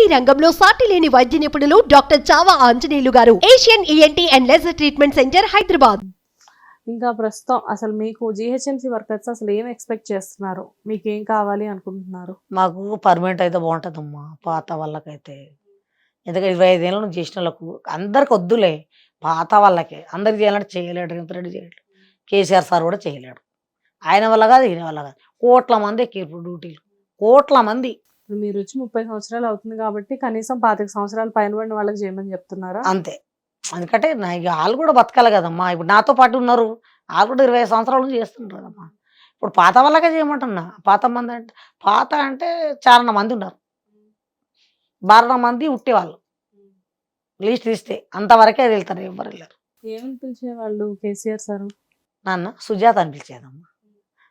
ENT రంగంలో సాటి లేని వైద్య నిపుణులు doctor Chava Anjaneyulu garu. Asian ENT and laser treatment centre Hyderabad. ఇంకా ప్రస్తుతం అసలు మీకు జిహెచ్ఎంసీ వర్కర్స్ అసలు ఏం ఎక్స్పెక్ట్ చేస్తున్నారు? మీకు ఏం కావాలి అనుకుంటున్నారు? మాకు పర్మనెంట్ అయితే బాగుంటుందమ్మా పాత వాళ్ళకైతే. ఎందుకంటే ఇరవై ఐదేళ్ళ నుంచి చేసిన వాళ్ళకు అందరికి వద్దులే పాత వాళ్ళకే. అందరికి చేయాలంటే చేయలేడు రేవంత్ రెడ్డి చేయలేడు. కేసీఆర్ సార్ కూడా చేయలేడు. ఆయన వల్ల కాదు ఈయన వల్ల కాదు. కోట్ల మంది డ్యూటీలు. కోట్ల మంది. ఇప్పుడు మీరు వచ్చి ముప్పై సంవత్సరాలు అవుతుంది కాబట్టి కనీసం పాతిక సంవత్సరాలు పైన పడిన వాళ్ళకి చేయమని చెప్తున్నారా? అంతే. ఎందుకంటే నా ఇక వాళ్ళు కూడా బతకాలి కదమ్మా. ఇప్పుడు నాతో పాటు ఉన్నారు. వాళ్ళు కూడా ఇరవై సంవత్సరాల నుంచి చేస్తుంటారు కదమ్మా. ఇప్పుడు పాత వాళ్ళకే చేయమంటున్నా. పాత మంది అంటే పాత అంటే చాలా మంది ఉన్నారు. బారణ మంది ఉట్టే వాళ్ళు లీస్ట్ తీస్తే అంతవరకే వెళ్తారు ఎవరు వెళ్ళారు. ఏమని పిలిచేవాళ్ళు కేసీఆర్ సార్? నాన్న సుజాత అని పిలిచేదమ్మా.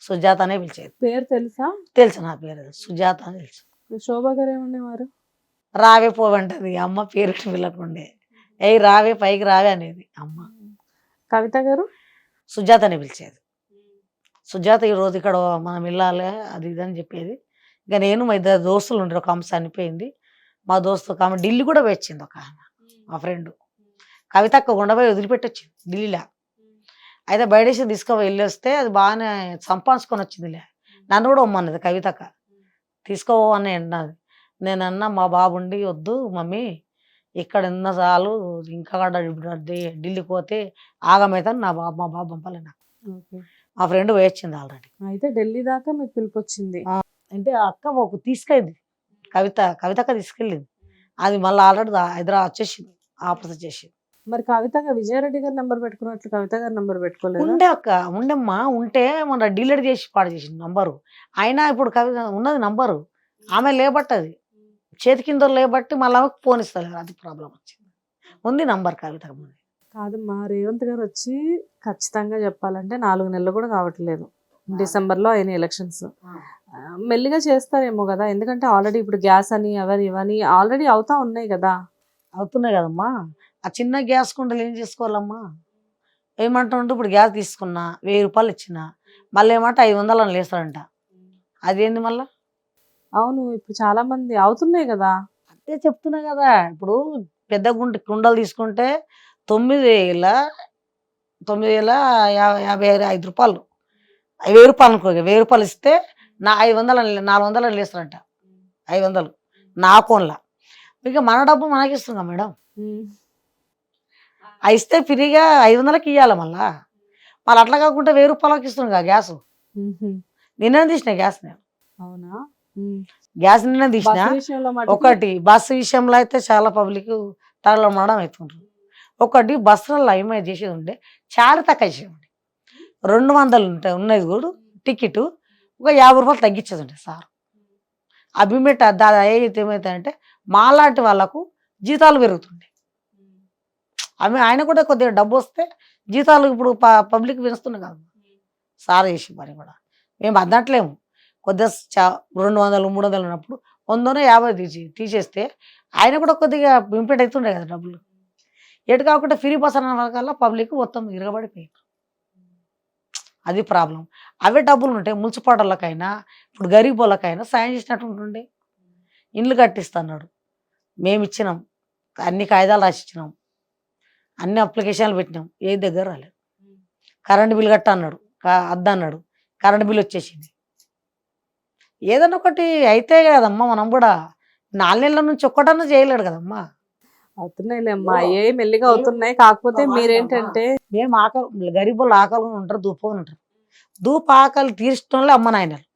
సుజాత అనే పిలిచేది. పేరు తెలుసా? తెలుసు నా పేరు. సుజాత అని తెలుసు. శోభా గారు ఏమనేవారు? రావే పోవంటది అమ్మ పేరు పిల్లకుండే ఏయ్ రావే పైకి రావే అనేది అమ్మ. కవిత గారు? సుజాత అని పిలిచేది. సుజాత ఈ రోజు ఇక్కడ మనం వెళ్ళాలి అది ఇది అని చెప్పేది. ఇక నేను మా ఇద్దరు దోస్తులు ఉండరు ఒక ఆమె చనిపోయింది. మా దోస్తు ఒక ఆమె ఢిల్లీ కూడా వచ్చింది ఒక ఆమె మా ఫ్రెండ్. కవిత అక్క వదిలిపెట్టి వచ్చింది ఢిల్లీలో. అయితే బయటేసి తీసుకుపోయి వెళ్ళి వస్తే అది బాగానే సంపాదించుకొని వచ్చిందిలే. నన్ను కూడా ఉమ్మన్నది కవితక్క. తీసుకోవో అని అన్నది. నేను అన్నా మా బాబుండి వద్దు మమ్మీ ఇక్కడ ఉన్న చాలు ఇంకా కూడా ఢి- ఢిల్లీకి పోతే ఆగమైతే నా బాబు మా బాబు పంపాలి నాకు. మా ఫ్రెండ్ వేయించింది ఆల్రెడీ. అయితే ఢిల్లీ దాకా మీకు పిలుపు వచ్చింది అంటే ఆ అక్క ఒక తీసుకెళ్ళింది. కవిత కవితక్క తీసుకెళ్ళింది. అది మళ్ళీ ఆల్రెడీ హైదరాబాద్ వచ్చేసింది ఆపరేషన్ చేసింది. మరి కవిత విజయారెడ్డి గారు నెంబర్ పెట్టుకున్నట్లు కవిత గారు నెంబర్ పెట్టుకోలేదు? ఉండే అక్క ఉండమ్మా. ఉంటే మన డీలర్ చేసి పాడు చేసింది నంబరు అయినా ఇప్పుడు కవిత ఉన్నది నంబరు ఆమె లేబట్టది. చేతి కింద లేబట్టి మళ్ళీ ఆమెకు ఫోన్ ఇస్తలేదు అది ప్రాబ్లం వచ్చింది. ఉంది నంబర్ కవిత కాదమ్మా రేవంత్ గారు వచ్చి ఖచ్చితంగా చెప్పాలంటే నాలుగు నెలలు కూడా కావట్లేదు. డిసెంబర్లో అయిన ఎలక్షన్స్ మెల్లిగా చేస్తారేమో కదా ఎందుకంటే ఆల్రెడీ ఇప్పుడు గ్యాస్ అని అవని ఇవని ఆల్రెడీ అవుతా ఉన్నాయి కదా. అవుతున్నాయి కదమ్మా. ఆ చిన్న గ్యాస్ కుండలు ఏం చేసుకోవాలమ్మా? ఏమంటుంటే ఇప్పుడు గ్యాస్ తీసుకున్నా వెయ్యి రూపాయలు ఇచ్చిన మళ్ళీ ఏమంటే ఐదు వందలు అని లేస్తారంట. అదేంది మళ్ళా? అవును ఇప్పుడు చాలా మంది అవుతున్నాయి కదా. అదే చెప్తున్నా కదా ఇప్పుడు పెద్ద గుంట కుండలు తీసుకుంటే తొమ్మిది వేల తొమ్మిది వేల యాభై ఐదు రూపాయలు. వెయ్యి రూపాయలు అనుకో వెయ్యి రూపాయలు ఇస్తే నా ఐదు వందలు అని- నాలుగు వందలు అని లేస్తారంట. ఐదు వందలు. నా అకౌంట్లో. ఇక మన డబ్బు మనకి ఇస్తున్నాం మేడం. ఇస్తే ఫ్రీగా ఐదు వందలకి ఇవ్వాలి మళ్ళా. మళ్ళీ అట్లా కాకుండా వెయ్యి రూపాయలకి ఇస్తున్నాం కదా గ్యాస్. నిన్న తీసిన గ్యాస్ నేను. అవునా. గ్యాస్ నిన్న తీసిన. ఒకటి బస్సు విషయంలో అయితే చాలా పబ్లిక్ తగలమడం అవుతుండ్రు. ఒకటి బస్సులలో ఏమై చేసేది ఉంటే చాలా తక్కువ చేసేది రెండు వందలు ఉంటాయి ఉన్నది కూడా టికెట్ ఒక యాభై రూపాయలు తగ్గించేది ఉంటుంది సార్. అభిమేట్ దాని అయితే ఏమవుతాయంటే మాలాంటి వాళ్ళకు జీతాలు పెరుగుతుండే. ఆమె ఆయన కూడా కొద్దిగా డబ్బు వస్తే జీతాలు ఇప్పుడు పబ్లిక్ పెంచుతున్నాయి కదా. సార్ చేసి పని కూడా. మేము అన్నట్లేము కొద్దిగా చా- రెండు వందలు మూడు వందలు ఉన్నప్పుడు వందనో యాభై తీసి తీసేస్తే ఆయన కూడా కొద్దిగా ఇంపెట్ అవుతుండే కదా డబ్బులు. ఎటు కాకుండా ఫ్రీ బస్ అన్న వల్ల పబ్లిక్ మొత్తం ఇరగబడిపోయారు అది ప్రాబ్లం. అవే డబ్బులు ఉంటాయి మున్సిపాలిటీలకైనా ఇప్పుడు గరీబ్ వాళ్ళకైనా సాయం చేసినట్టు ఉంటుండే. ఇండ్లు కట్టిస్తున్నాడు. మేము ఇచ్చినాం అన్ని కాగితాలు రాసిచ్చినాం. అన్ని అప్లికేషన్లు పెట్టినాం. ఏ దగ్గర రాలేదు. కరెంట్ బిల్ కట్ట అన్నాడు. అన్నాడు. కరెంట్ బిల్ వచ్చేసింది. ఏదైనా ఒకటి అయితే కదమ్మా మనం కూడా నాలుగు నెలల నుంచి ఒక్కటన్నా చేయలేడు కదమ్మా. అవుతున్నాయిలే అమ్మా. ఏ మెల్లిగా అవుతున్నాయి. కాకపోతే మీరేంటంటే మేము ఆకలి గరీబులు ఆకలి ఉంటారు దూపని ఉంటారు. దూప ఆకలి తీర్చడంలో అమ్మ నాయనలు.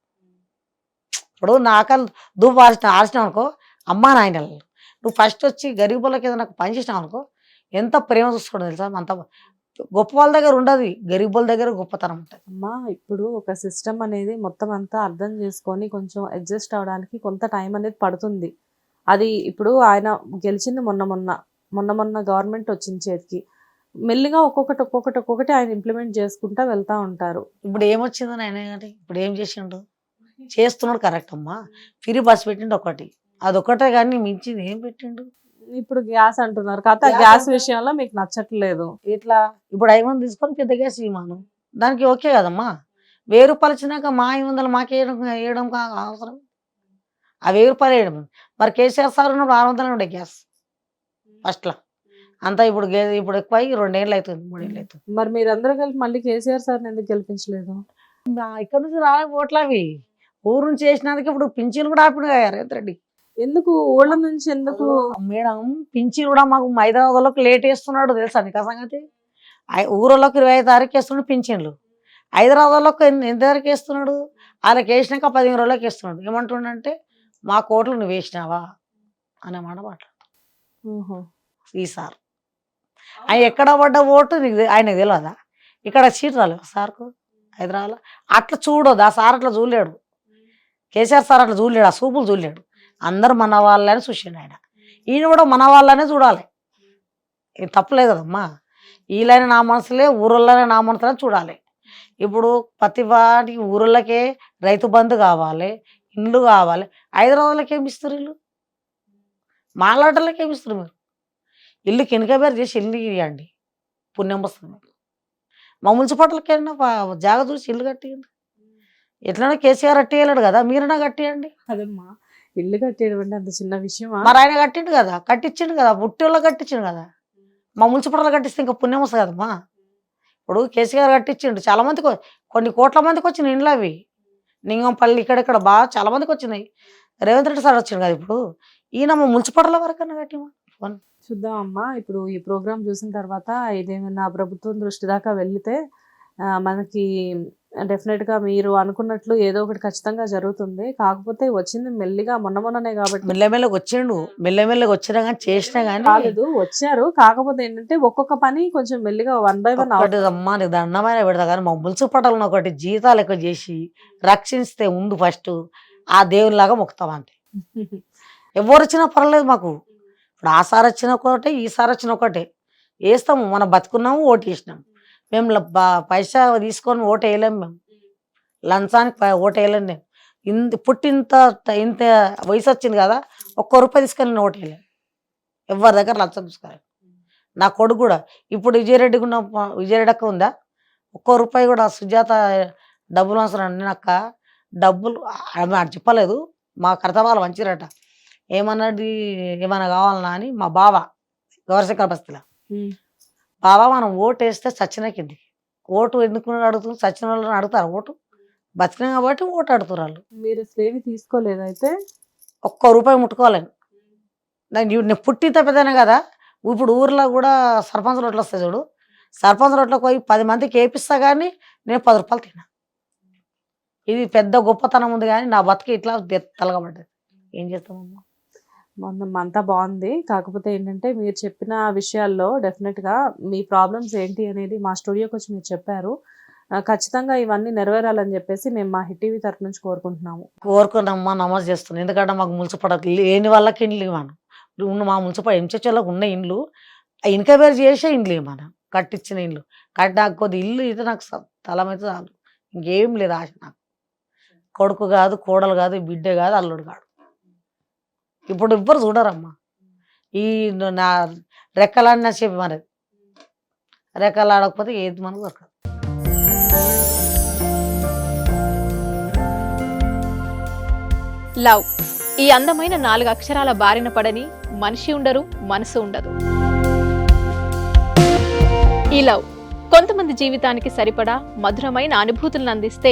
ఇప్పుడు నా ఆకలి దూప ఆర్చిన ఆర్చినావు అనుకో అమ్మ నాయనలు. నువ్వు ఫస్ట్ వచ్చి గరీబులకి ఏదైనా పని చేసినావు అనుకో ఎంత ప్రేమ చూసుకోవడం తెలుసా? అంత గొప్ప వాళ్ళ దగ్గర ఉండదు. గరీబుల దగ్గర గొప్పతనం ఉంటుంది. అమ్మా ఇప్పుడు ఒక సిస్టమ్ అనేది మొత్తం అంతా అర్థం చేసుకొని కొంచెం అడ్జస్ట్ అవడానికి కొంత టైం అనేది పడుతుంది. అది ఇప్పుడు ఆయన గెలిచింది మొన్న మొన్న. మొన్న మొన్న గవర్నమెంట్ వచ్చింది చేతికి. మెల్లిగా ఒక్కొక్కటి ఒక్కొక్కటి ఒక్కొక్కటి ఆయన ఇంప్లిమెంట్ చేసుకుంటా వెళ్తా ఉంటారు. ఇప్పుడు ఏమొచ్చిందని ఆయన కానీ ఇప్పుడు ఏం చేసిండు? చేస్తున్నాడు కరెక్ట్ అమ్మా. ఫ్రీ బస్ పెట్టిండు ఒకటి. అదొకటే కానీ మించింది ఏం పెట్టిండు? ఇప్పుడు గ్యాస్ అంటున్నారు. ఆ గ్యాస్ విషయంలో మీకు నచ్చట్లేదు. ఇట్లా ఇప్పుడు ఐదు వందలు తీసుకొని పెద్ద గ్యాస్ ఇవ్వమాను. దానికి ఓకే కదమ్మా. వెయ్యి రూపాయలు వచ్చినాక మా ఐదు వందలు మాకు వేయడం అవసరం? ఆ వెయ్యి రూపాయలు వేయడం మరి కేసీఆర్ సార్ ఉన్నప్పుడు ఆరు వందలు ఉండే గ్యాస్. ఫస్ట్లో. అంతా ఇప్పుడు ఇప్పుడు ఎక్కువ రెండేళ్ళు అవుతుంది మూడేళ్ళు అవుతుంది మరి మీరందరూ కలిపి మళ్ళీ కేసీఆర్ సార్ ఎందుకు గెలిపించలేదు? ఇక్కడ నుంచి రాలే ఓట్లు అవి ఊరు నుంచి వేసినందుకు ఇప్పుడు పింఛన్లు కూడా ఆపిన రేవంత్ రెడ్డి. ఎందుకు? ఊళ్ళ నుంచి ఎందుకు? మేడం పింఛన్ కూడా మాకు హైదరాబాద్లోకి లేట్ వేస్తున్నాడు తెలుసా నీకు సంగతి? ఊరోళ్ళకి ఇరవై ఐదు తారీఖు వేస్తున్నాడు పింఛన్లు. హైదరాబాద్లోకి ఎన్ని తారీఖు వేస్తున్నాడు? వాళ్ళకి వేసినాక పదిహేను రోజులకి వేస్తున్నాడు. ఏమంటుండంటే మా కోట్లు నువ్వు వేసినావా? అనే మాట మాట్లాడు. ఈసారి ఆయన ఎక్కడ పడ్డ ఓటు నీకు ఆయనకు తెలియదా ఇక్కడ సీట్ రాలేవు సార్కు? హైదరాబాద్లో? అట్లా చూడదు ఆ సార్ అట్లా చూడలేడు. కేసీఆర్ సార్ అట్లా చూడలేడు. ఆ సూపులు చూడలేడు. అందరు మన వాళ్ళని చూసిండు ఆయన. ఈయన కూడా మన వాళ్ళనే చూడాలి. ఇది తప్పలేదు కదమ్మా. వీళ్ళైన నా మనసులే ఊరోళ్ళనే నా మనసులే చూడాలి. ఇప్పుడు ప్రతి వాటికి ఊరళ్ళకే రైతు బంధు కావాలి ఇండ్లు కావాలి. హైదరాబాద్లోకి ఏమి ఇస్తారు ఇల్లు మాలాటలకి ఏమి ఇస్తారు మీరు? ఇల్లు కినకబేరు చేసి ఇల్లు ఇవ్వండి పుణ్యం వస్తుంది మీకు. మా మున్సిపాలిటీలకైనా జాగ చూసి ఇల్లు కట్టియండి? ఎట్లైనా కేసీఆర్ కట్టేయలేడు కదా మీరైనా కట్టేయండి? అదమ్మా ఇల్లు కట్టేయడం అంటే అంత చిన్న విషయమా? మరి ఆయన కట్టిండు కదా కట్టించిండు కదా బుట్టోళ్ళు కట్టించిండు కదా. మా మున్సిపాలిటీలో కట్టిస్తే ఇంకా పుణ్యం వస్తుంది కదమ్మా. ఇప్పుడు కేసీఆర్ కట్టించిండు చాలా మందికి కొన్ని కోట్ల మందికి వచ్చినాయి ఇండ్లు అవి. నింగంపల్లి ఇక్కడెక్కడ బాగా చాలా మందికి వచ్చినాయి. రేవంత్ రెడ్డి సార్ వచ్చిండు కదా ఇప్పుడు. ఈయన మా మున్సిపాలిటీల వరకన్నా కట్టిమా చూద్దాం అమ్మా ఇప్పుడు ఈ ప్రోగ్రామ్ చూసిన తర్వాత ఇదేమైనా ప్రభుత్వం దృష్టి దాకా వెళ్తే మనకి డెఫినెట్గా మీరు అనుకున్నట్లు ఏదో ఒకటి ఖచ్చితంగా జరుగుతుంది. కాకపోతే వచ్చింది మెల్లిగా మొన్న మొన్ననే కాబట్టి. మెల్లమెల్లగా వచ్చిండు. మెల్లమెల్లగా వచ్చినా కానీ చేసినా కానీ కాలేదు. వచ్చారు. కాకపోతే ఏంటంటే ఒక్కొక్క పని కొంచెం మెల్లిగా వన్ బై వన్ ఒకటి అమ్మా నీకు దండమైన పెడతా. కానీ మా మున్సిపాలిటీలను ఒకటి జీతాలు ఎక్కువ చేసి రక్షిస్తే ఉండు ఫస్ట్. ఆ దేవునిలాగా మొక్కుతాం అంతే ఎవరు వచ్చినా పర్లేదు మాకు. ఇప్పుడు ఆ సార్ వచ్చిన ఒకటే ఈ సార్ వచ్చిన ఒకటే. వేస్తాము. మనం బతుకున్నాము ఓటు వేసినాము. మేము పైసా తీసుకొని ఓటు వేయలేము మేము. లంచానికి పై- ఓటు వేయలేము నేను ఇంత పుట్టింత ఇంత వయసు వచ్చింది కదా ఒక్క రూపాయి తీసుకొని నేను ఓటు వేయలేను ఎవరి దగ్గర లంచం తీసుకోలేదు నా కొడుకు కూడా. ఇప్పుడు విజయరెడ్డి ఉన్న విజయరెడ్డి ఉందా? ఒక్క రూపాయి కూడా సుజాత డబ్బులు అవసరం నేను అక్క డబ్బులు ఆమె అటు చెప్పలేదు. మా కర్తవాళ్ళు మంచిరట ఏమన్నది ఏమైనా కావాలన్నా అని మా బావ గౌరశేఖర బస్తీలో. బావ మనం ఓటు వేస్తే చచ్చిన కిందికి ఓటు ఎందుకు అడుగుతుంది చచ్చిన వాళ్ళని అడుగుతారు ఓటు? బతికిన కాబట్టి ఓటు అడుగుతారు వాళ్ళు. మీరు తీసుకోలేదు అయితే? ఒక్క రూపాయి ముట్టుకోలేను దాన్ని నేను పుట్టింత పెద్దనే కదా? ఇప్పుడు ఊర్లో కూడా సర్పంచ్ రోడ్లు వస్తాయి చూడు. సర్పంచ్ రోడ్లకు పోయి పది మందికి వేపిస్తా కానీ నేను పది రూపాయలు తిన్నా. ఇది పెద్ద గొప్పతనం ఉంది కానీ నా బతుకు ఇట్లా తలగబడ్డది ఏం చేస్తామమ్మా అంతా బాగుంది. కాకపోతే ఏంటంటే మీరు చెప్పిన విషయాల్లో డెఫినెట్గా మీ ప్రాబ్లమ్స్ ఏంటి అనేది మా స్టూడియోకి వచ్చి మీరు చెప్పారు. ఖచ్చితంగా ఇవన్నీ నెరవేరాలని చెప్పేసి మేము మా హిట్ టీవీ తరఫు నుంచి కోరుకుంటున్నాము. కోరుకున్నామ్మా నమాజ్ చేస్తున్నాం. ఎందుకంటే మాకు మున్సిపల్ లేని వాళ్ళకి ఇండ్లు ఇవ్వను. ఉన్న మా మున్సిపల్ ఎంచోళ్ళకి ఉన్న ఇండ్లు ఇన్కవేర్ చేసే ఇండ్లు ఇవ్వను. కట్టించిన ఇండ్లు. కట్టి కొద్ది ఇల్లు ఇది నాకు స- తల మీద చాలు. ఇంకేం లేదు ఆశ నాకు. కొడుకు కాదు కోడలు కాదు బిడ్డ కాదు అల్లుడు కాదు ఇప్పుడు ఎవ్వరు చూడరమ్మా. ఈ నా రెక్కలాడినా చెప్పి మరి. రెక్కలాడకపోతే ఏది మనకు దొరకదు. లవ్. ఈ అందమైన నాలుగు అక్షరాల బారిన పడని మనిషి ఉండరు మనసు ఉండదు. ఈ లవ్ కొంతమంది జీవితానికి సరిపడా మధురమైన అనుభూతులను అందిస్తే